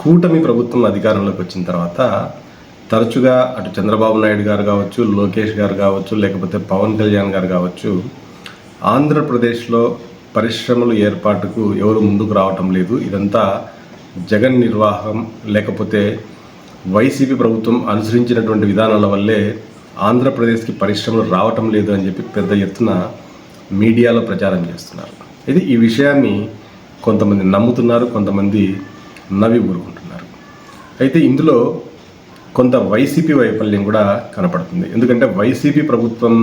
కూటమి ప్రభుత్వం అధికారంలోకి వచ్చిన తర్వాత తరచుగా అటు చంద్రబాబు నాయుడు గారు కావచ్చు లోకేష్ గారు కావచ్చు లేకపోతే పవన్ కళ్యాణ్ గారు కావచ్చు ఆంధ్రప్రదేశ్లో పరిశ్రమలు ఏర్పాటుకు ఎవరు ముందుకు రావటం లేదు. ఇదంతా జగన్ నిర్వాహం లేకపోతే వైసీపీ ప్రభుత్వం అనుసరించినటువంటి విధానాల వల్లే ఆంధ్రప్రదేశ్కి పరిశ్రమలు రావటం లేదు అని చెప్పి పెద్ద ఎత్తున మీడియాలో ప్రచారం చేస్తున్నారు. ఇది ఈ విషయాన్ని కొంతమంది నమ్ముతున్నారు కొంతమంది నవ్వి ఊరుకుంటున్నారు. అయితే ఇందులో కొంత వైసీపీ వైఫల్యం కూడా కనపడుతుంది. ఎందుకంటే వైసీపీ ప్రభుత్వం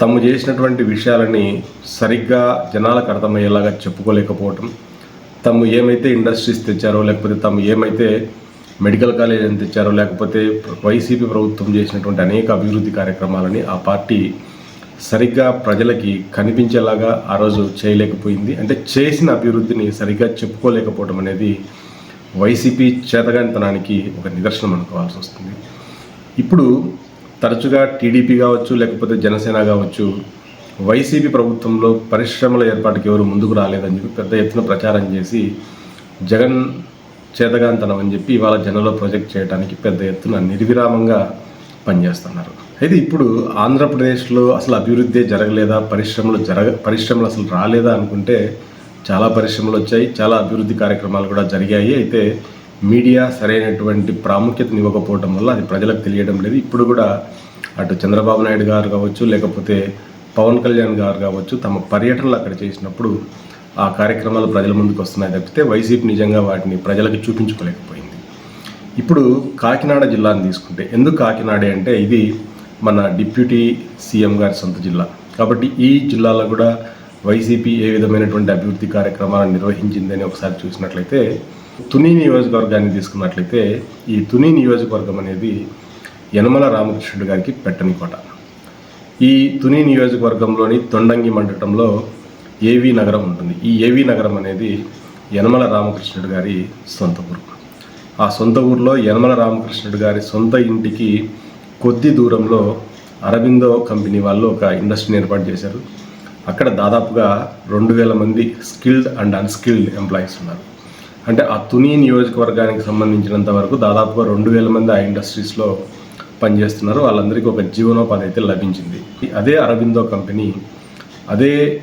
తాము చేసినటువంటి విషయాలని సరిగ్గా జనాలకు అర్థమయ్యేలాగా చెప్పుకోలేకపోవటం తాము ఏమైతే ఇండస్ట్రీస్ తెచ్చారో లేకపోతే తాము ఏమైతే మెడికల్ కాలేజ్ అని తెచ్చారో లేకపోతే వైసీపీ ప్రభుత్వం చేసినటువంటి అనేక అభివృద్ధి కార్యక్రమాలని ఆ పార్టీ సరిగ్గా ప్రజలకి కనిపించేలాగా ఆ రోజు చేయలేకపోయింది. అంటే చేసిన అభివృద్ధిని సరిగ్గా చెప్పుకోలేకపోవడం అనేది వైసీపీ చేతగానితనానికి ఒక నిదర్శనం అనుకోవాల్సి వస్తుంది. ఇప్పుడు తరచుగా టీడీపీ కావచ్చు లేకపోతే జనసేన కావచ్చు వైసీపీ ప్రభుత్వంలో పరిశ్రమల ఏర్పాటుకి ఎవరు ముందుకు రాలేదని చెప్పి పెద్ద ఎత్తున ప్రచారం చేసి జగన్ చేతగాంతనం అని చెప్పి ఇవాళ జనంలో ప్రొజెక్ట్ చేయడానికి పెద్ద ఎత్తున నిర్విరామంగా పనిచేస్తున్నారు. అయితే ఇప్పుడు ఆంధ్రప్రదేశ్లో అసలు అభివృద్ధి జరగలేదా? పరిశ్రమలు జరగ పరిశ్రమలు అసలు రాలేదా అనుకుంటే చాలా పరిశ్రమలు వచ్చాయి చాలా అభివృద్ధి కార్యక్రమాలు కూడా జరిగాయి. అయితే మీడియా సరైనటువంటి ప్రాముఖ్యతను ఇవ్వకపోవడం వల్ల అది ప్రజలకు తెలియడం లేదు. ఇప్పుడు కూడా అటు చంద్రబాబు నాయుడు గారు కావచ్చు లేకపోతే పవన్ కళ్యాణ్ గారు కావచ్చు తమ పర్యటనలు అక్కడ చేసినప్పుడు ఆ కార్యక్రమాలు ప్రజల ముందుకు వస్తున్నాయి తప్పితే వైసీపీ నిజంగా వాటిని ప్రజలకు చూపించుకోలేకపోయింది. ఇప్పుడు కాకినాడ జిల్లాను తీసుకుంటే ఎందుకు కాకినాడే అంటే ఇది మన డిప్యూటీ సీఎం గారి సొంత జిల్లా. కాబట్టి ఈ జిల్లాలో కూడా వైసీపీ ఏ విధమైనటువంటి అభివృద్ధి కార్యక్రమాలను నిర్వహించిందని ఒకసారి చూసినట్లయితే తుని నియోజకవర్గాన్ని తీసుకున్నట్లయితే ఈ తుని నియోజకవర్గం అనేది యనమల రామకృష్ణుడు గారికి పెట్టని కోట. ఈ తుని నియోజకవర్గంలోని తొండంగి మండటంలో ఏవి నగరం ఉంటుంది. ఈ ఏవి నగరం అనేది యనమల రామకృష్ణుడు గారి సొంత ఊరు. ఆ సొంత ఊర్లో యనమల రామకృష్ణుడు గారి సొంత ఇంటికి కొద్ది దూరంలో అరబిందో కంపెనీ వాళ్ళు ఒక ఇండస్ట్రీని ఏర్పాటు చేశారు. అక్కడ దాదాపుగా రెండు వేల మంది స్కిల్డ్ అండ్ అన్స్కిల్డ్ ఎంప్లాయీస్ ఉన్నారు. అంటే ఆ తుని నియోజకవర్గానికి సంబంధించినంత వరకు దాదాపుగా రెండు వేల మంది ఆ ఇండస్ట్రీస్లో పనిచేస్తున్నారు. వాళ్ళందరికీ ఒక జీవనోపాధి అయితే లభించింది. అదే అరబిందో కంపెనీ అదే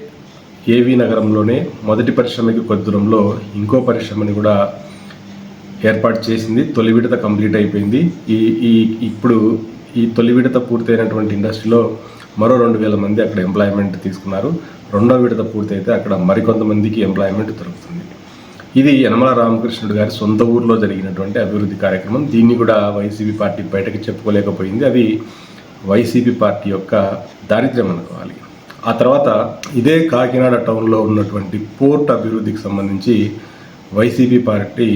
ఏవి నగరంలోనే మొదటి పరిశ్రమకి కొద్ది దూరంలో ఇంకో పరిశ్రమని కూడా ఏర్పాటు చేసింది. తొలి విడత కంప్లీట్ అయిపోయింది. ఈ ఈ ఇప్పుడు ఈ తొలి విడత పూర్తయినటువంటి ఇండస్ట్రీలో మరో రెండు వేల మంది అక్కడ ఎంప్లాయ్మెంట్ తీసుకున్నారు. రెండో విడత పూర్తయితే అక్కడ మరికొంతమందికి ఎంప్లాయ్మెంట్ దొరుకుతుంది. ఇది యనమల రామకృష్ణుడు గారి సొంత ఊర్లో జరిగినటువంటి అభివృద్ధి కార్యక్రమం. దీన్ని కూడా వైసీపీ పార్టీ బయటకు చెప్పుకోలేకపోయింది. అది వైసీపీ పార్టీ యొక్క దారిద్ర్యం అనుకోవాలి. ఆ తర్వాత ఇదే కాకినాడ టౌన్లో ఉన్నటువంటి పోర్ట్ అభివృద్ధికి సంబంధించి వైసీపీ పార్టీ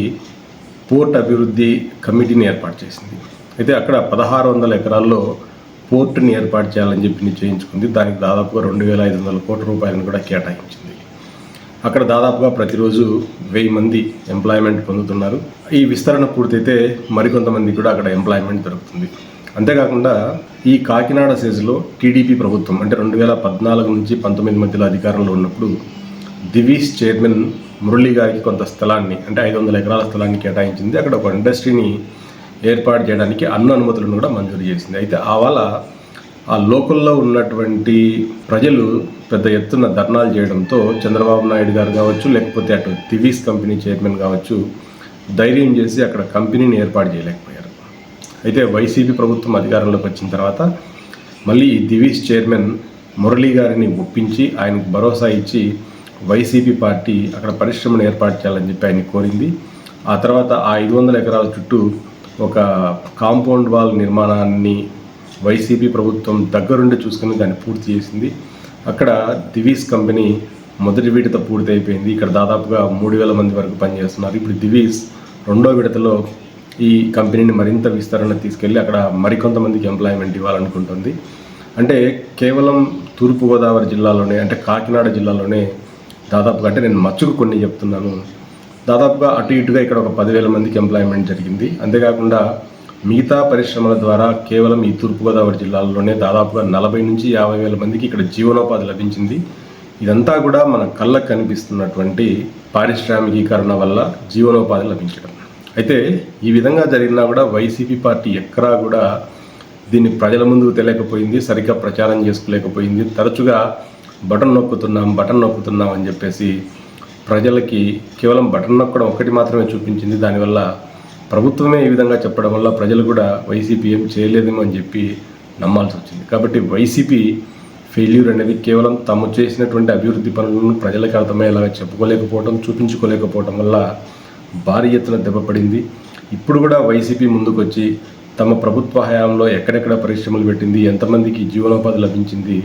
పోర్ట్ అభివృద్ధి కమిటీని ఏర్పాటు చేసింది. అయితే అక్కడ పదహారు వందల ఎకరాల్లో పోర్టుని ఏర్పాటు చేయాలని చెప్పి నిశ్చయించుకుంది. దానికి దాదాపుగా రెండు వేల ఐదు వందల కోట్ల రూపాయలను కూడా కేటాయించింది. అక్కడ దాదాపుగా ప్రతిరోజు వెయ్యి మంది ఎంప్లాయ్మెంట్ పొందుతున్నారు. ఈ విస్తరణ పూర్తయితే మరికొంతమంది కూడా అక్కడ ఎంప్లాయ్మెంట్ దొరుకుతుంది. అంతేకాకుండా ఈ కాకినాడ సేజ్లో టీడీపీ ప్రభుత్వం అంటే రెండు వేల పద్నాలుగు నుంచి పంతొమ్మిది మధ్యలో అధికారంలో ఉన్నప్పుడు దివీస్ చైర్మన్ మురళీ గారికి కొంత స్థలాన్ని అంటే ఐదు వందల ఎకరాల స్థలాన్ని కేటాయించింది. అక్కడ ఒక ఇండస్ట్రీని ఏర్పాటు చేయడానికి అన్న అనుమతులను కూడా మంజూరు చేసింది. అయితే ఆ వల్ల ఆ లోకల్లో ఉన్నటువంటి ప్రజలు పెద్ద ఎత్తున ధర్నాలు చేయడంతో చంద్రబాబు నాయుడు గారు కావచ్చు లేకపోతే అటు దివీస్ కంపెనీ చైర్మన్ కావచ్చు ధైర్యం చేసి అక్కడ కంపెనీని ఏర్పాటు చేయలేకపోయారు. అయితే వైసీపీ ప్రభుత్వం అధికారంలోకి వచ్చిన తర్వాత మళ్ళీ దివీస్ చైర్మన్ మురళీ గారిని ఒప్పించి ఆయనకు భరోసా ఇచ్చి వైసీపీ పార్టీ అక్కడ పరిశ్రమను ఏర్పాటు చేయాలని చెప్పి ఆయన కోరింది. ఆ తర్వాత ఆ ఐదు వందల ఎకరాల చుట్టూ ఒక కాంపౌండ్ వాల్ నిర్మాణాన్ని వైసీపీ ప్రభుత్వం దగ్గరుండి చూసుకుని దాన్ని పూర్తి చేసింది. అక్కడ దివీస్ కంపెనీ మొదటి విడత పూర్తి అయిపోయింది ఇక్కడ దాదాపుగా మూడు వేల మంది వరకు పనిచేస్తున్నారు. ఇప్పుడు దివీస్ రెండో విడతలో ఈ కంపెనీని మరింత విస్తరణ తీసుకెళ్ళి అక్కడ మరికొంతమందికి ఎంప్లాయ్మెంట్ ఇవ్వాలనుకుంటుంది. అంటే కేవలం తూర్పుగోదావరి జిల్లాలోనే అంటే కాకినాడ జిల్లాలోనే దాదాపుగా అంటే నేను మచ్చుకు కొన్ని చెప్తున్నాను. దాదాపుగా అటు ఇటుగా ఇక్కడ ఒక పదివేల మందికి ఎంప్లాయ్మెంట్ జరిగింది. అంతేకాకుండా మిగతా పరిశ్రమల ద్వారా కేవలం ఈ తూర్పుగోదావరి జిల్లాలోనే దాదాపుగా నలభై నుంచి యాభై వేల మందికి ఇక్కడ జీవనోపాధి లభించింది. ఇదంతా కూడా మన కళ్ళకు కనిపిస్తున్నటువంటి పారిశ్రామికీకరణ వల్ల జీవనోపాధి లభించడం. అయితే ఈ విధంగా జరిగినా కూడా వైసీపీ పార్టీ ఎక్కడా కూడా దీన్ని ప్రజల ముందుకు తెలియకపోయింది సరిగ్గా ప్రచారం చేసుకోలేకపోయింది. తరచుగా బటన్ నొక్కుతున్నాం బటన్ నొక్కుతున్నాం అని చెప్పేసి ప్రజలకి కేవలం బటన్ నొక్కడం ఒకటి మాత్రమే చూపించింది. దానివల్ల ప్రభుత్వమే ఈ విధంగా చెప్పడం వల్ల ప్రజలు కూడా వైసీపీ ఏం చేయలేదేమో అని చెప్పి నమ్మాల్సి వచ్చింది. కాబట్టి వైసీపీ ఫెయిల్యూర్ అనేది కేవలం తాము చేసినటువంటి అభివృద్ధి పనులను ప్రజలకు అర్థమయ్యేలాగా చెప్పుకోలేకపోవడం చూపించుకోలేకపోవడం వల్ల భారీ ఎత్తున దెబ్బపడింది ఇప్పుడు కూడా వైసీపీ ముందుకొచ్చి తమ ప్రభుత్వ హయాంలో ఎక్కడెక్కడ పరిశ్రమలు పెట్టింది ఎంతమందికి జీవనోపాధి లభించింది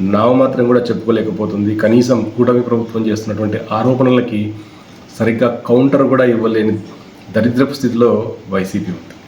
నామమాత్రం కూడా చెప్పుకోలేకపోతుంది. కనీసం కూటమి ప్రభుత్వం చేస్తున్నటువంటి ఆరోపణలకి సరిగ్గా కౌంటర్ కూడా ఇవ్వలేని దరిద్రపు స్థితిలో వైసీపీ ఉంది.